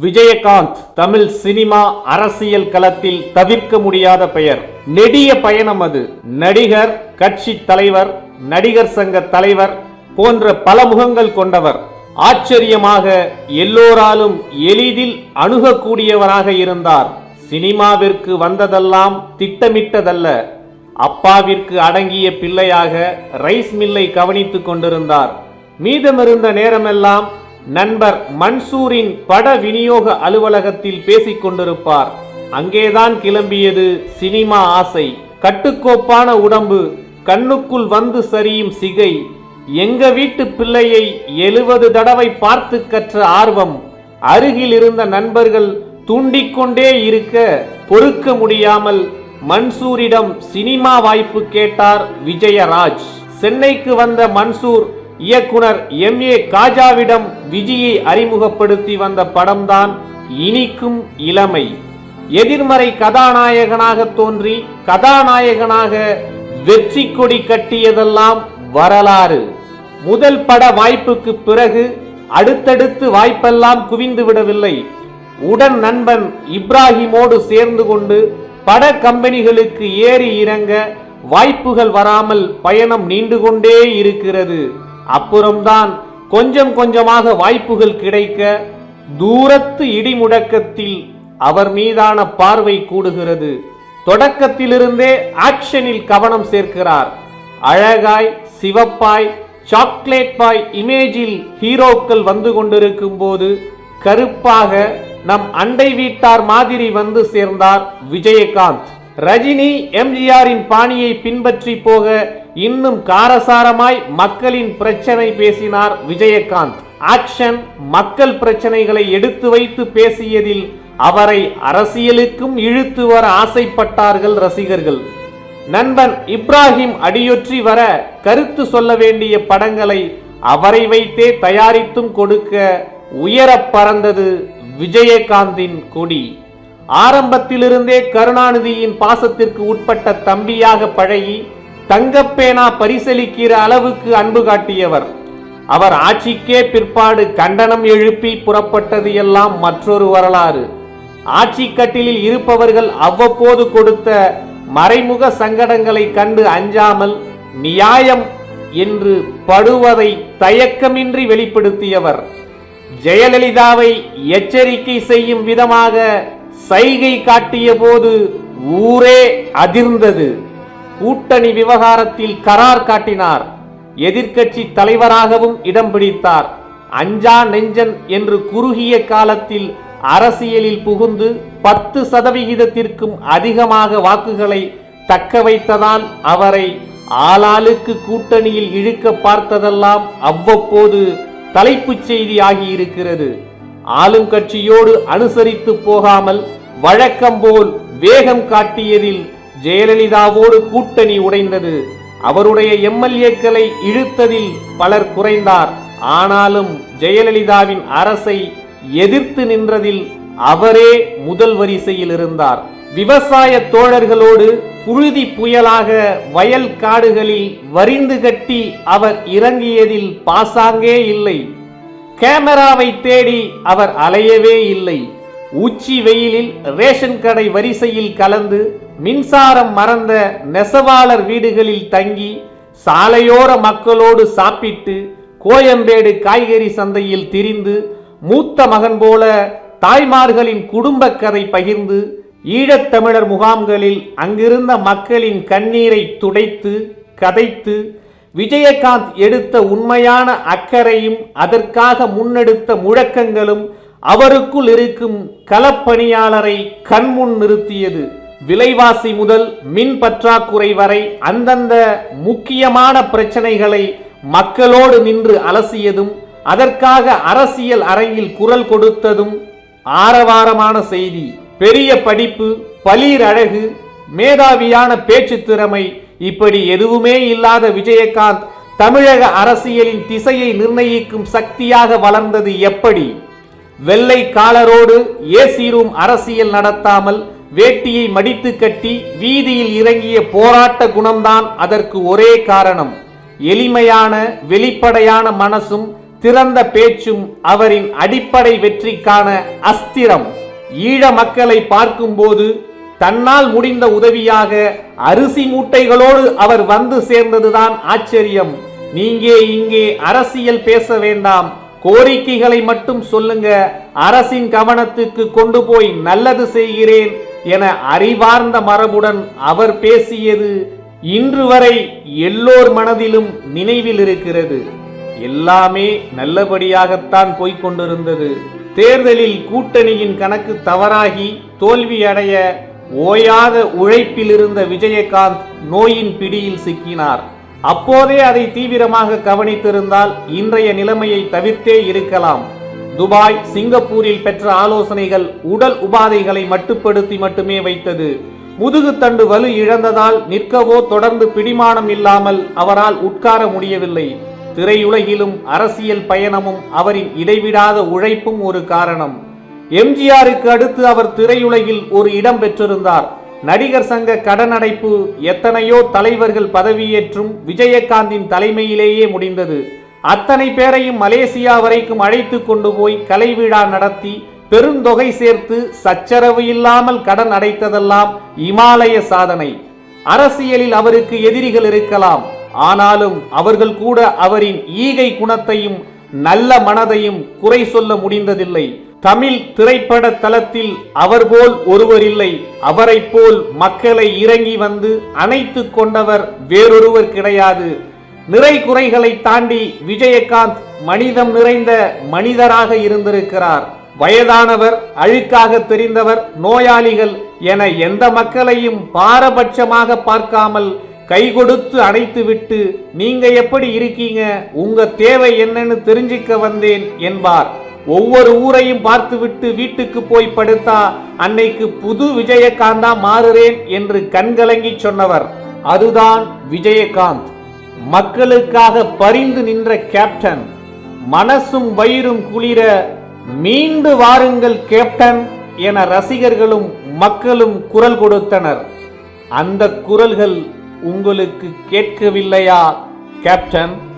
Vijayakanth Tamil cinema அரசியல் களத்தில் தவிர்க்க முடியாத பெயர். நெடிய பயணம் அது. நடிகர் கட்சி தலைவர் நடிகர் சங்க தலைவர் போன்ற பல முகங்கள் கொண்டவர். ஆச்சரியமாக எல்லோராலும் எளிதில் அணுகக்கூடியவராக இருந்தார். சினிமாவிற்கு வந்ததெல்லாம் திட்டமிட்டதல்ல. அப்பாவிற்கு அடங்கிய பிள்ளையாக ரைஸ் மில்லை கவனித்துக் கொண்டிருந்தார். மீதமிருந்த நேரமெல்லாம் நண்பர் மன்சூரின் பட விநியோக அலுவலகத்தில் பேசிக் கொண்டிருப்பார் அங்கேதான் கிளம்பியது சினிமா ஆசை. கட்டுக்கோப்பான உடம்பு கண்ணுக்குள் வந்து சரியும் சிகை. எங்க வீட்டு பிள்ளையை எழுவது தடவை பார்த்து கற்ற ஆர்வம். அருகில் இருந்த நண்பர்கள் தூண்டிக்கொண்டே இருக்க பொறுக்க முடியாமல் மன்சூரிடம் சினிமா வாய்ப்பு கேட்டார் விஜயராஜ். சென்னைக்கு வந்த மன்சூர் இயக்குனர் எம். ஏ. காஜாவிடம் விஜயை அறிமுகப்படுத்தி வந்த படம்தான் இனிக்கும் இளமை. எதிர்மறை கதாநாயகனாக தோன்றி கதாநாயகனாக வெற்றி கொடி கட்டியதெல்லாம் வரலாறு. முதல் பட வாய்ப்புக்கு பிறகு அடுத்தடுத்து வாய்ப்பெல்லாம் குவிந்து விடவில்லை. உடன் நண்பன் இப்ராஹிமோடு சேர்ந்து கொண்டு பட கம்பெனிகளுக்கு ஏறி இறங்க வாய்ப்புகள் வராமல் பயணம் நீண்டு கொண்டே இருக்கிறது. அப்புறம்தான் கொஞ்சம் கொஞ்சமாக வாய்ப்புகள் கிடைக்க தூரத்து இடிமுடக்கத்தில் அவர் மீதான பார்வை கூடுகிறது. தொடக்கத்திலிருந்தே ஆக்ஷனில் கவனம் சேர்க்கிறார். அழகாய் சிவப்பாய் சாக்லேட் பாய் இமேஜில் ஹீரோக்கள் வந்து கொண்டிருக்கும் போது கருப்பாக நம் அண்டை வீட்டார் மாதிரி வந்து சேர்ந்தார் விஜயகாந்த். ரஜினி எம்ஜிஆரின் பாணியை பின்பற்றி போக இன்னும் காரசாரமாய் மக்களின் பிரச்சனை பேசினார் விஜயகாந்த். ஆக்ஷன் மக்கள் பிரச்சனைகளை எடுத்து வைத்து பேசியதில் அவரை அரசியலுக்கும் இழுத்து வர ஆசைப்பட்டார்கள் ரசிகர்கள். நண்பன் இப்ராஹிம் அடியொற்றி வர கருத்து சொல்ல வேண்டிய படங்களை அவரை வைத்தே தயாரித்தும் கொடுக்க உயர பறந்தது விஜயகாந்தின் கொடி. ஆரம்பத்திலிருந்தே கருணாநிதியின் பாசத்திற்கு உட்பட்ட தம்பியாக பழகி தங்கப்பேனா பரிசலிக்கிற அளவுக்கு அன்பு காட்டியவர். அவர் ஆட்சிக்கே பிற்பாடு கண்டனம் எழுப்பி புறப்பட்டது எல்லாம் மற்றொரு வரலாறு. ஆட்சி கட்டிலில் இருப்பவர்கள் அவ்வப்போது கொடுத்த மறைமுக சங்கடங்களை கண்டு அஞ்சாமல் நியாயம் என்று படுவதை தயக்கமின்றி வெளிப்படுத்தியவர். ஜெயலலிதாவை எச்சரிக்கை செய்யும் விதமாக சைகை காட்டிய போது ஊரே அதிர்ந்தது. கூட்டணி விவகாரத்தில் கரார் காட்டினார். எதிர்க்கட்சி தலைவராகவும் இடம் பிடித்தார். அஞ்சா நெஞ்சன் என்று குறுகிய காலத்தில் அரசியலில் புகுந்து பத்து சதவிகிதத்திற்கும் அதிகமாக வாக்குகளை தக்க வைத்ததால் அவரை ஆளாளுக்கு கூட்டணியில் இழுக்க பார்த்ததெல்லாம் அவ்வப்போது தலைப்புச் செய்தி ஆகியிருக்கிறது. ஆளும் கட்சியோடு அனுசரித்து போகாமல் வழக்கம் போல் வேகம் காட்டியதில் ஜெயலலிதாவோடு கூட்டணி உடைந்தது. அவருடைய எம்எல்ஏக்களை இழுத்ததில் பலர் குறைந்தார். ஆனாலும் ஜெயலலிதாவின் அரசை எதிர்த்து நின்றதில் அவரே முதல் வரிசையில் இருந்தார். விவசாய தோழர்களோடு புழுதி புயலாக வயல் காடுகளில் வரிந்து கட்டி அவர் இறங்கியதில் பாசாங்கே இல்லை. கேமராவை தேடி அவர் அலையவே இல்லை. உச்சி வெயிலில் ரேஷன் கடை வரிசையில் கலந்து மின்சாரம் மறந்த நெசவாளர் வீடுகளில் தங்கி சாலையோர மக்களோடு சாப்பிட்டு கோயம்பேடு காய்கறி சந்தையில் திரிந்து மூத்த மகன் போல தாய்மார்களின் குடும்ப கதை பகிர்ந்து ஈழத்தமிழர் முகாம்களில் அங்கிருந்த மக்களின் கண்ணீரை துடைத்து கதைத்து விஜயகாந்த் எடுத்த உண்மையான அக்கறையும் அதற்காக முன்னெடுத்த முழக்கங்களும் அவருக்குள் இருக்கும் களப்பணியாளரை கண்முன் நிறுத்தியது விலைவாசி முதல் மின் பற்றாக்குறை வரை அந்தந்த முக்கியமான பிரச்சனைகளை மக்களோடு நின்று அலசியதும் அதற்காக அரசியல் அரங்கில் குரல் கொடுத்ததும் ஆரவாரமான செய்தி. பெரிய படிப்பு பலீர் அழகு மேதாவியான பேச்சு திறமை இப்படி எதுவுமே இல்லாத விஜயகாந்த் தமிழக அரசியலின் திசையை நிர்ணயிக்கும் சக்தியாக வளர்ந்தது எப்படி? வெள்ளை காலரோடு ஏசி ரூம் அரசியல் நடத்தாமல் வேட்டியை மடித்து கட்டி வீதியில் இறங்கிய போராட்ட குணம்தான் அதற்கு ஒரே காரணம். எளிமையான வெளிப்படையான மனசும் திறந்த பேச்சும் அவரின் அடிப்படை வெற்றிக்கான அஸ்திரம். ஈழ மக்களை பார்க்கும்போது தன்னால் முடிந்த உதவியாக அரிசி மூட்டைகளோடு அவர் வந்து சேர்ந்ததுதான் ஆச்சரியம். நீங்கே இங்கே அரசியல் பேச வேண்டாம். கோரிக்கைகளை மட்டும் சொல்லுங்க. அரசின் கவனத்துக்கு கொண்டு போய் நல்லது செய்கிறேன் என அறிவார்ந்த மரபுடன் அவர் பேசியது இன்று வரை எல்லோர் மனதிலும் நினைவில் இருக்கிறது. எல்லாமே நல்லபடியாகத்தான் போய்கொண்டிருந்தது தேர்தலில் கூட்டணியின் கணக்கு தவறாகி தோல்வியடைய ஓயாத உழைப்பில் இருந்த விஜயகாந்த் நோயின் பிடியில் சிக்கினார். அப்போதே அதை தீவிரமாக கவனித்திருந்தால் இன்றைய நிலைமையை தவிர்த்தே இருக்கலாம். துபாய் சிங்கப்பூரில் பெற்ற ஆலோசனைகள் உடல் உபாதைகளை மட்டுப்படுத்தி மட்டுமே வைத்தது. முதுகுத்தண்டு வலு இழந்ததால் நிற்கவோ தொடர்ந்து பிடிமானம் இல்லாமல் அவரால் உட்கார முடியவில்லை. திரையுலகிலும் அரசியல் பயணமும் அவரின் இடைவிடாத உழைப்பும் ஒரு காரணம். எம்ஜிஆருக்கு அடுத்து அவர் திரையுலகில் ஒரு இடம் பெற்றிருந்தார். நடிகர் சங்க கடனடைப்பு எத்தனையோ தலைவர்கள் பதவியேற்றும் விஜயகாந்தின் தலைமையிலேயே முடிந்தது. அத்தனை பேரையும் மலேசியா வரைக்கும் அழைத்து கொண்டு போய் கலை விழா நடத்தி பெருந்தொகை சேர்த்து சச்சரவு இல்லாமல் கடன் அடைத்ததெல்லாம் இமாலய சாதனை. அரசியலில் அவருக்கு எதிரிகள் இருக்கலாம். ஆனாலும் அவர்கள் கூட அவரின் ஈகை குணத்தையும் நல்ல மனதையும் குறை சொல்ல முடிந்ததில்லை. தமிழ் திரைப்பட தளத்தில் அவர் போல் ஒருவர் இல்லை. அவரைப் போல் மக்களை இறங்கி வந்து அணைத்து கொண்டவர் வேறொருவர் கிடையாது. நிறை குறைகளை தாண்டி விஜயகாந்த் மனிதம் நிறைந்த மனிதராக இருந்திருக்கிறார். வயதானவர் அழுக்காக தெரிந்தவர் நோயாளிகள் என எந்த மக்களையும் பாரபட்சமாக பார்க்காமல் கை கொடுத்து அணைத்துவிட்டு நீங்க எப்படி இருக்கீங்க? உங்க தேவை என்னன்னு தெரிஞ்சுக்க வந்தேன் என்பார். ஒவ்வொரு ஊரையும் பார்த்துவிட்டு வீட்டுக்கு போய் படுத்தா அன்னைக்கு புது விஜயகாந்தா மாறுறேன் என்று கண்கலங்கி சொன்னவர். அதுதான் விஜயகாந்த். மக்களுக்காக பரிந்து நின்ற கேப்டன். மனசும் வயிறும் குளிர மீண்டு வாருங்கள் கேப்டன் என ரசிகர்களும் மக்களும் குரல் கொடுத்தனர். அந்த குரல்கள் உங்களுக்கு கேட்கவில்லையா கேப்டன்?